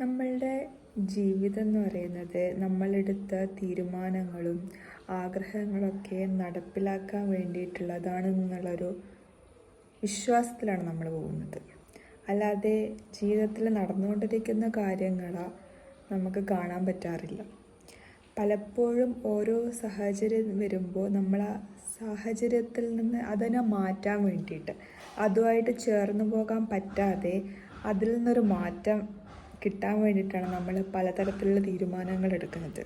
നമ്മളുടെ ജീവിതം എന്ന് പറയുന്നത് നമ്മളെടുത്ത തീരുമാനങ്ങളും ആഗ്രഹങ്ങളൊക്കെ നടപ്പിലാക്കാൻ വേണ്ടിയിട്ടുള്ളതാണ് എന്നുള്ളൊരു വിശ്വാസത്തിലാണ് നമ്മൾ പോകുന്നത്. അല്ലാതെ ജീവിതത്തിൽ നടന്നുകൊണ്ടിരിക്കുന്ന കാര്യങ്ങൾ നമുക്ക് കാണാൻ പറ്റാറില്ല. പലപ്പോഴും ഓരോ സാഹചര്യം വരുമ്പോൾ നമ്മൾ ആ സാഹചര്യത്തിൽ നിന്ന് അതിനെ മാറ്റാൻ വേണ്ടിയിട്ട് അതുമായിട്ട് ചേർന്ന് പോകാൻ പറ്റാതെ അതിൽ നിന്നൊരു മാറ്റം കിട്ടാൻ വേണ്ടിയിട്ടാണ് നമ്മൾ പലതരത്തിലുള്ള തീരുമാനങ്ങൾ എടുക്കുന്നത്.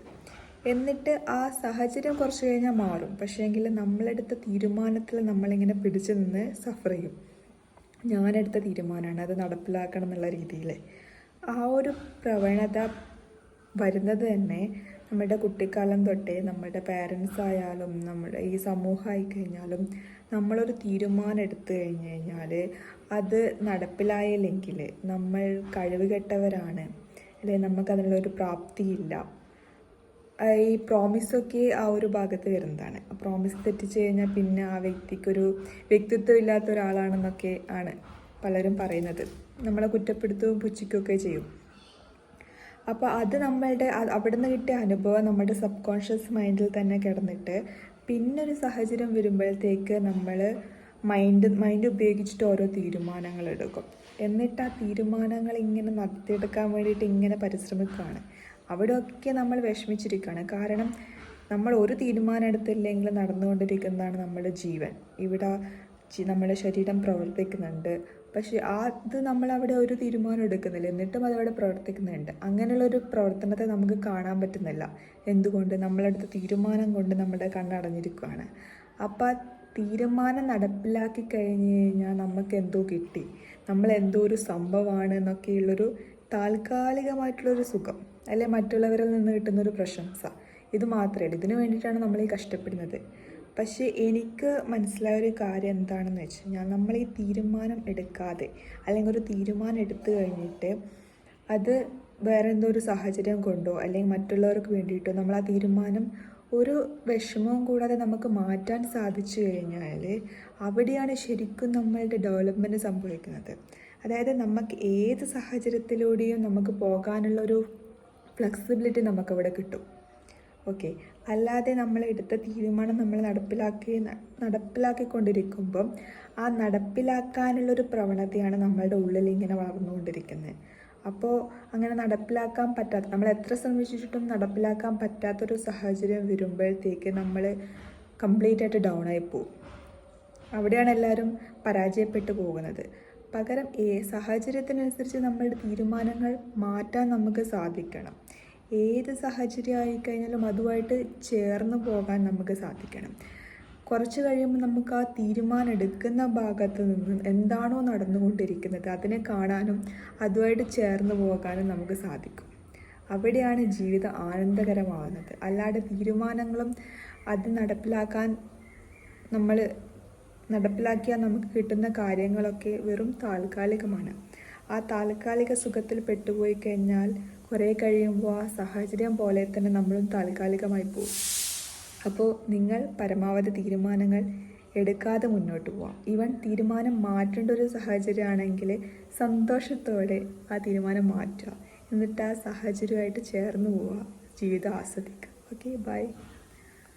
എന്നിട്ട് ആ സാഹചര്യം കുറച്ച് കഴിഞ്ഞാൽ മാറും. പക്ഷേ പക്ഷേങ്കിൽ നമ്മളെടുത്ത തീരുമാനത്തിൽ നമ്മളിങ്ങനെ പിടിച്ചു നിന്ന് സഫർ ചെയ്യും. ഞാനെടുത്ത തീരുമാനമാണ് അത് നടപ്പിലാക്കണം എന്നുള്ള രീതിയിൽ ആ ഒരു പ്രവണത വരുന്നത് തന്നെ നമ്മുടെ കുട്ടിക്കാലം തൊട്ടേ നമ്മുടെ പാരൻസ് ആയാലും നമ്മുടെ ഈ സമൂഹമായി കഴിഞ്ഞാലും നമ്മളൊരു തീരുമാനം എടുത്തു കഴിഞ്ഞ് കഴിഞ്ഞാൽ അത് നടപ്പിലായില്ലെങ്കിൽ നമ്മൾ കഴിവുകെട്ടവരാണ്. അല്ലെങ്കിൽ നമുക്കതിനുള്ളൊരു പ്രാപ്തിയില്ല. ഈ പ്രോമിസൊക്കെ ആ ഒരു ഭാഗത്ത് വരുന്നതാണ്. പ്രോമിസ് തെറ്റിച്ച് കഴിഞ്ഞാൽ പിന്നെ ആ വ്യക്തിക്കൊരു വ്യക്തിത്വം ഇല്ലാത്ത ഒരാളാണെന്നൊക്കെ ആണ് പലരും പറയുന്നത്. നമ്മളെ കുറ്റപ്പെടുത്തുകയും പുച്ഛിക്കുകയൊക്കെ ചെയ്യും. അപ്പോൾ അത് നമ്മളുടെ അവിടെ നിന്ന് കിട്ടിയ അനുഭവം നമ്മുടെ സബ് കോൺഷ്യസ് മൈൻഡിൽ തന്നെ കിടന്നിട്ട് പിന്നൊരു സാഹചര്യം വരുമ്പോഴത്തേക്ക് നമ്മൾ മൈൻഡ് മൈൻഡ് ഉപയോഗിച്ചിട്ട് ഓരോ തീരുമാനങ്ങൾ എടുക്കും. എന്നിട്ട് ആ തീരുമാനങ്ങൾ ഇങ്ങനെ നടത്തിയെടുക്കാൻ വേണ്ടിയിട്ട് ഇങ്ങനെ പരിശ്രമിക്കുകയാണ്. അവിടെയൊക്കെ നമ്മൾ വിഷമിച്ചിരിക്കുകയാണ്. കാരണം നമ്മൾ ഒരു തീരുമാനം എടുത്തില്ലെങ്കിൽ നടന്നുകൊണ്ടിരിക്കുന്നതാണ് നമ്മുടെ ജീവൻ. ഇവിടെ നമ്മുടെ ശരീരം പ്രവർത്തിക്കുന്നുണ്ട്. പക്ഷേ ആ അത് നമ്മളവിടെ ഒരു തീരുമാനം എടുക്കുന്നില്ല. എന്നിട്ടും അതവിടെ പ്രവർത്തിക്കുന്നുണ്ട്. അങ്ങനെയുള്ളൊരു പ്രവർത്തനത്തെ നമുക്ക് കാണാൻ പറ്റുന്നില്ല. എന്തുകൊണ്ട്? നമ്മളെടുത്ത തീരുമാനം കൊണ്ട് നമ്മുടെ കണ്ണടഞ്ഞിരിക്കുകയാണ്. അപ്പം തീരുമാനം നടപ്പിലാക്കി കഴിഞ്ഞ് കഴിഞ്ഞാൽ നമുക്ക് എന്തോ കിട്ടി. നമ്മൾ എന്തോ ഒരു സംഭവമാണ് എന്നൊക്കെയുള്ളൊരു താൽക്കാലികമായിട്ടുള്ളൊരു സുഖം. അല്ലെ? മറ്റുള്ളവരിൽ നിന്ന് കിട്ടുന്നൊരു പ്രശംസ. ഇത് മാത്രമേ ഇതിനു വേണ്ടിയിട്ടാണ് നമ്മൾ ഈ കഷ്ടപ്പെടുന്നത്. പക്ഷേ എനിക്ക് മനസ്സിലായ ഒരു കാര്യം എന്താണെന്ന് വെച്ച് കഴിഞ്ഞാൽ നമ്മൾ ഈ തീരുമാനം എടുക്കാതെ അല്ലെങ്കിൽ ഒരു തീരുമാനം എടുത്തു കഴിഞ്ഞിട്ട് അത് വേറെ എന്തോ ഒരു സാഹചര്യം കൊണ്ടോ അല്ലെങ്കിൽ മറ്റുള്ളവർക്ക് വേണ്ടിയിട്ടോ നമ്മൾ ആ തീരുമാനം ഒരു വിഷമവും കൂടാതെ നമുക്ക് മാറ്റാൻ സാധിച്ചു കഴിഞ്ഞാൽ അവിടെയാണ് ശരിക്കും നമ്മളുടെ ഡെവലപ്മെന്റ് സംഭവിക്കുന്നത്. അതായത് നമുക്ക് ഏത് സാഹചര്യത്തിലൂടെയും നമുക്ക് പോകാനുള്ളൊരു ഫ്ലെക്സിബിലിറ്റി നമുക്കവിടെ കിട്ടും. ഓക്കെ അല്ലാതെ നമ്മൾ എടുത്ത തീരുമാനം നമ്മൾ നടപ്പിലാക്കി നടപ്പിലാക്കിക്കൊണ്ടിരിക്കുമ്പം ആ നടപ്പിലാക്കാനുള്ളൊരു പ്രവണതയാണ് നമ്മളുടെ ഉള്ളിൽ ഇങ്ങനെ വളർന്നുകൊണ്ടിരിക്കുന്നത്. അപ്പോൾ അങ്ങനെ നടപ്പിലാക്കാൻ പറ്റാത്ത നമ്മൾ എത്ര ശ്രമിച്ചിട്ടും നടപ്പിലാക്കാൻ പറ്റാത്തൊരു സാഹചര്യം വരുമ്പോഴത്തേക്ക് നമ്മൾ കംപ്ലീറ്റ് ആയിട്ട് ഡൗൺ ആയി പോകും അവിടെയാണ് എല്ലാവരും പരാജയപ്പെട്ടു പോകുന്നത്. പകരം സാഹചര്യത്തിനനുസരിച്ച് നമ്മളുടെ തീരുമാനങ്ങൾ മാറ്റാൻ നമുക്ക് സാധിക്കണം. ഏത് സാഹചര്യം ആയിക്കഴിഞ്ഞാലും അതുമായിട്ട് ചേർന്ന് പോകാൻ നമുക്ക് സാധിക്കണം. കുറച്ച് കഴിയുമ്പോൾ നമുക്ക് ആ തീരുമാനം എടുക്കുന്ന ഭാഗത്ത് നിന്ന് എന്താണോ നടന്നുകൊണ്ടിരിക്കുന്നത് അതിനെ കാണാനും അതുമായിട്ട് ചേർന്ന് പോകാനും നമുക്ക് സാധിക്കും. അവിടെയാണ് ജീവിതം ആനന്ദകരമാകുന്നത്. അല്ലാതെ തീരുമാനങ്ങളും അത് നടപ്പിലാക്കാൻ നമ്മൾ നടപ്പിലാക്കിയാൽ നമുക്ക് കിട്ടുന്ന കാര്യങ്ങളൊക്കെ വെറും താൽക്കാലികമാണ്. ആ താൽക്കാലിക സുഖത്തിൽ പെട്ടുപോയി കഴിഞ്ഞാൽ കുറേ കഴിയുമ്പോൾ ആ സാഹചര്യം പോലെ തന്നെ നമ്മളും താൽക്കാലികമായി പോകും. അപ്പോൾ നിങ്ങൾ പരമാവധി തീരുമാനങ്ങൾ എടുക്കാതെ മുന്നോട്ട് പോവാം. ഇവൻ തീരുമാനം മാറ്റേണ്ട ഒരു സാഹചര്യമാണെങ്കിൽ സന്തോഷത്തോടെ ആ തീരുമാനം മാറ്റുക. എന്നിട്ട് ആ സാഹചര്യമായിട്ട് ചേർന്ന് പോവുക. ജീവിതം ആസ്വദിക്കുക. Okay bye